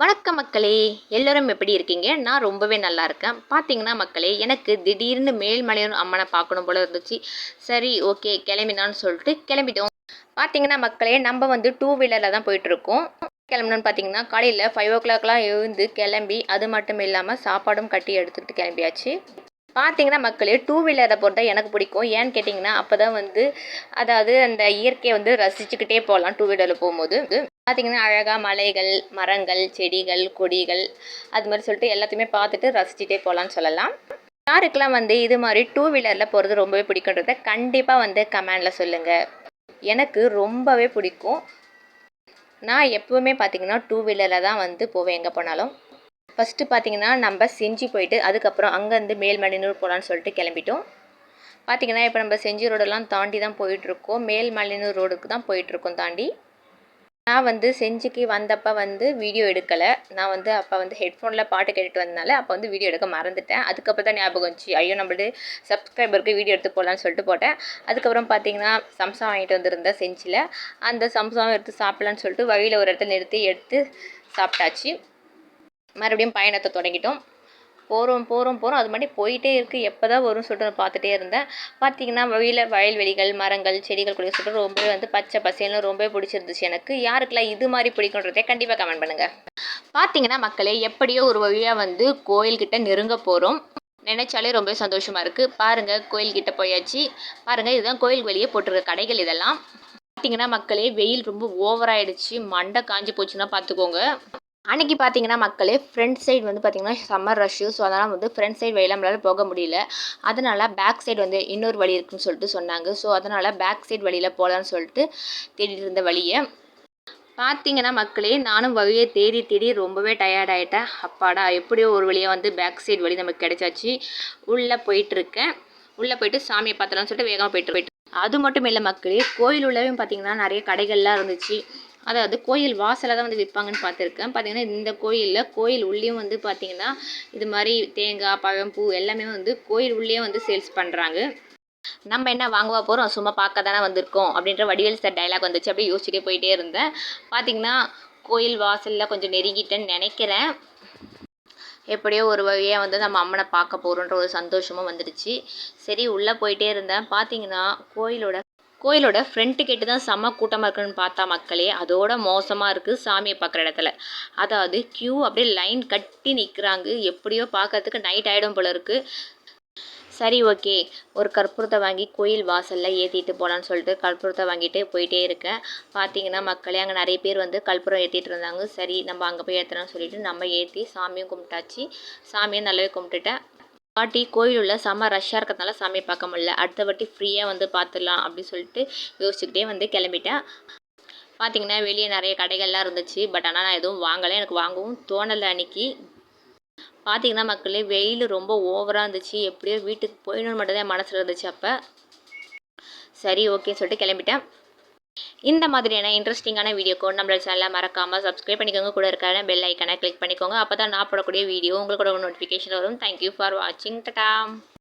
வணக்கம் மக்களே. எல்லோரும் எப்படி இருக்கீங்க? நான் ரொம்பவே நல்லா இருக்கேன். பார்த்தீங்கன்னா மக்களே எனக்கு திடீர்னு மேல்மலையூர் அம்மனை பார்க்கணும் போல இருந்துச்சு. சரி ஓகே கிளம்பினான்னு சொல்லிட்டு கிளம்பிட்டோம். பார்த்தீங்கன்னா மக்களே நம்ம வந்து டூ வீலரில் தான் போயிட்டுருக்கோம். கிளம்பணும்னு பார்த்தீங்கன்னா காலையில் ஃபைவ் ஓ கிளாக்லாம் எழுந்து கிளம்பி அது மட்டும் இல்லாமல் சாப்பாடும் கட்டி எடுத்துக்கிட்டு கிளம்பியாச்சு. பார்த்தீங்கன்னா மக்களே டூ வீலரை பொறுத்தா எனக்கு பிடிக்கும். ஏன்னு கேட்டிங்கன்னா அப்போ தான் வந்து அதாவது அந்த இயற்கையை வந்து ரசிச்சுக்கிட்டே போகலாம் டூ வீலரில் போகும்போது. பார்த்தீங்கன்னா அழகாக மலைகள் மரங்கள் செடிகள் கொடிகள் அது மாதிரி சொல்லிட்டு எல்லாத்தையுமே பார்த்துட்டு ரசிச்சுட்டே போகலான்னு சொல்லலாம். யாருக்கெல்லாம் வந்து இது மாதிரி டூ வீலரில் போகிறது ரொம்பவே பிடிக்குன்றத கண்டிப்பாக வந்து கமெண்டில் சொல்லுங்கள் எனக்கு ரொம்பவே பிடிக்கும். நான் எப்போவுமே பார்த்தீங்கன்னா டூ வீலரில் தான் வந்து போவேன் எங்கே போனாலும். ஃபஸ்ட்டு பார்த்தீங்கன்னா நம்ம செஞ்சு போயிட்டு அதுக்கப்புறம் அங்கேருந்து மேல்மலையனூர் போகலான்னு சொல்லிட்டு கிளம்பிட்டோம். பார்த்தீங்கன்னா இப்போ நம்ம செஞ்சி ரோடெல்லாம் தாண்டி தான் போயிட்டுருக்கோம் மேல்மலையனூர் ரோடுக்கு தான் போயிட்டுருக்கோம் தாண்டி. நான் வந்து செஞ்சுக்கு வந்தப்போ வந்து வீடியோ எடுக்கலை. நான் வந்து அப்போ வந்து ஹெட்ஃபோனில் பாட்டு கேட்டுட்டு வந்தனால அப்போ வந்து வீடியோ எடுக்க மறந்துட்டேன். அதுக்கப்புறம் தான் ஞாபகம் வந்துச்சு. ஐயோ நம்மளது சப்ஸ்கிரைபருக்கு வீடியோ எடுத்து போடலான்னு சொல்லிட்டு போட்டேன். அதுக்கப்புறம் பார்த்தீங்கன்னா சம்சா வாங்கிட்டு வந்திருந்தேன் செஞ்சில். அந்த சம்சாவும் எடுத்து சாப்பிட்லான்னு சொல்லிட்டு வழியில் ஒரு இடத்துல நிறுத்தி எடுத்து சாப்பிட்டாச்சு. மறுபடியும் பயணத்தை தொடங்கிட்டோம். போகிறோம் போகிறோம் போகிறோம் அது மாதிரி போயிட்டே இருக்குது எப்போ தான் வரும்னு சொல்லிட்டு நான் பார்த்துட்டே இருந்தேன். பார்த்தீங்கன்னா வழியில் வயல்வெளிகள் மரங்கள் செடிகள் கூட சொல்லிட்டு ரொம்பவே வந்து பச்சை பசேல்னு ரொம்பவே பிடிச்சிருந்துச்சு எனக்கு. யாருக்கெல்லாம் இது மாதிரி பிடிக்குன்றதே கண்டிப்பாக கமெண்ட் பண்ணுங்கள் பார்த்தீங்கன்னா மக்களே எப்படியோ ஒரு வழியாக வந்து கோயில்கிட்ட நெருங்க போகிறோம் நினைச்சாலே ரொம்ப சந்தோஷமாக இருக்குது பாருங்கள் கோயில்கிட்ட போயாச்சு. பாருங்கள் இதுதான் கோயில் வெளியே போட்டிருக்க கடைகள் இதெல்லாம். பார்த்தீங்கன்னா மக்களே வெயில் ரொம்ப ஓவராயிடுச்சு மண்டை காஞ்சி போச்சுன்னா பார்த்துக்கோங்க அன்றைக்கி பார்த்தீங்கன்னா மக்களே ஃப்ரண்ட் சைடு வந்து பார்த்திங்கன்னா சம்மர் ரஷ்ஷு ஸோ அதனால் வந்து ஃப்ரண்ட் சைடு வழியில் நம்மளால் போக முடியல. அதனால் பேக் சைடு வந்து இன்னொரு வழி இருக்குன்னு சொல்லிட்டு சொன்னாங்க. ஸோ அதனால் பேக் சைடு வழியில் போகலான்னு சொல்லிட்டு தேடிட்டு இருந்த வழியை பார்த்தீங்கன்னா மக்களே நானும் வழியை தேடி தேடி ரொம்பவே டயர்ட் ஆகிட்டேன் அப்பாடா எப்படியோ ஒரு வழியாக வந்து பேக் சைடு வழி நமக்கு கிடைச்சாச்சு. உள்ளே போயிட்டுருக்கேன் உள்ளே போயிட்டு சாமியை பார்த்தலாம்னு சொல்லிட்டு வேகமாக போயிட்டு போயிட்டு அது மட்டும் இல்லை மக்களே கோயில் உள்ளவே பார்த்தீங்கன்னா நிறைய கடைகள்லாம் இருந்துச்சு. அதாவது கோயில் வாசலில் தான் வந்து விற்பாங்கன்னு பார்த்துருக்கேன். பார்த்தீங்கன்னா இந்த கோயிலில் கோயில் உள்ளேயும் வந்து பார்த்திங்கன்னா இது மாதிரி தேங்காய் பழம் பூ எல்லாமே வந்து கோயில் உள்ளேயே வந்து சேல்ஸ் பண்ணுறாங்க நம்ம என்ன வாங்குவா போகிறோம் சும்மா பார்க்க தானே வந்திருக்கோம் அப்படின்ற வடிவேல் சார் டைலாக் வந்துச்சு. அப்படியே யோசிச்சுட்டே போயிட்டே இருந்தேன். பார்த்தீங்கன்னா கோயில் வாசலில் கொஞ்சம் நெருங்கிட்டேன்னு நினைக்கிறேன். எப்படியோ ஒரு வழியாக வந்து நம்ம அம்மனை பார்க்க போகிறோன்ற ஒரு சந்தோஷமும் வந்துடுச்சு. சரி உள்ளே போயிட்டே இருந்தேன். பார்த்தீங்கன்னா கோயிலோட கோயிலோட ஃப்ரண்ட்டு கேட்டு தான் செம்ம கூட்டமாக இருக்குன்னு பார்த்தா மக்களே அதோட மோசமாக இருக்குது சாமியை பார்க்குற இடத்துல. அதாவது க்யூ அப்படியே லைன் கட்டி நிற்கிறாங்க எப்படியோ பார்க்கறதுக்கு நைட் ஆகிடும் போல இருக்குது சரி ஓகே ஒரு கற்பூரத்தை வாங்கி கோயில் வாசலில் ஏற்றிட்டு போகலான்னு சொல்லிட்டு கற்பூரத்தை வாங்கிட்டு போயிட்டே இருக்கேன். பார்த்தீங்கன்னா மக்களே அங்கே நிறைய பேர் வந்து கற்பூரம் ஏற்றிட்டு இருந்தாங்க. சரி நம்ம அங்கே போய் ஏற்றுறோம்னு சொல்லிட்டு நம்ம ஏற்றி சாமியும் கும்பிட்டாச்சு. சாமியும் நல்லாவே கும்பிட்டுட்டேன். வாட்டி கோயில் உள்ள செம்ம ரஷ்ஷாக இருக்கிறதுனால சாமியை பார்க்க முடியல. அடுத்த வாட்டி ஃப்ரீயாக வந்து பார்த்துடலாம் அப்படின்னு சொல்லிட்டு யோசிச்சுக்கிட்டே வந்து கிளம்பிட்டேன். பார்த்தீங்கன்னா வெளியே நிறைய கடைகள்லாம் இருந்துச்சு. பட் ஆனால் நான் எதுவும் வாங்கலை. எனக்கு வாங்கவும் தோணலை அன்றைக்கி பார்த்தீங்கன்னா மக்களே வெயில் ரொம்ப ஓவராக இருந்துச்சு. எப்படியோ வீட்டுக்கு போயிடணும்னு மட்டும்தான் மனசில் இருந்துச்சு அப்போ. சரி ஓகேன்னு சொல்லிட்டு கிளம்பிட்டேன். இந்த மாதிரியான இன்ட்ரெஸ்டிங்கான வீடியோக்கு நம்மளோட சேனலை மறக்காமல் சப்ஸ்கிரைப் பண்ணிக்கோங்க. கூட இருக்கிற பெல் ஐக்கனை கிளிக் பண்ணிக்கோங்க. அப்போ தான் நான் போடக்கூடிய வீடியோ உங்களுக்கு நோட்டிஃபிகேஷன் வரும். தேங்க்யூ ஃபார் வாட்சிங் டட்டா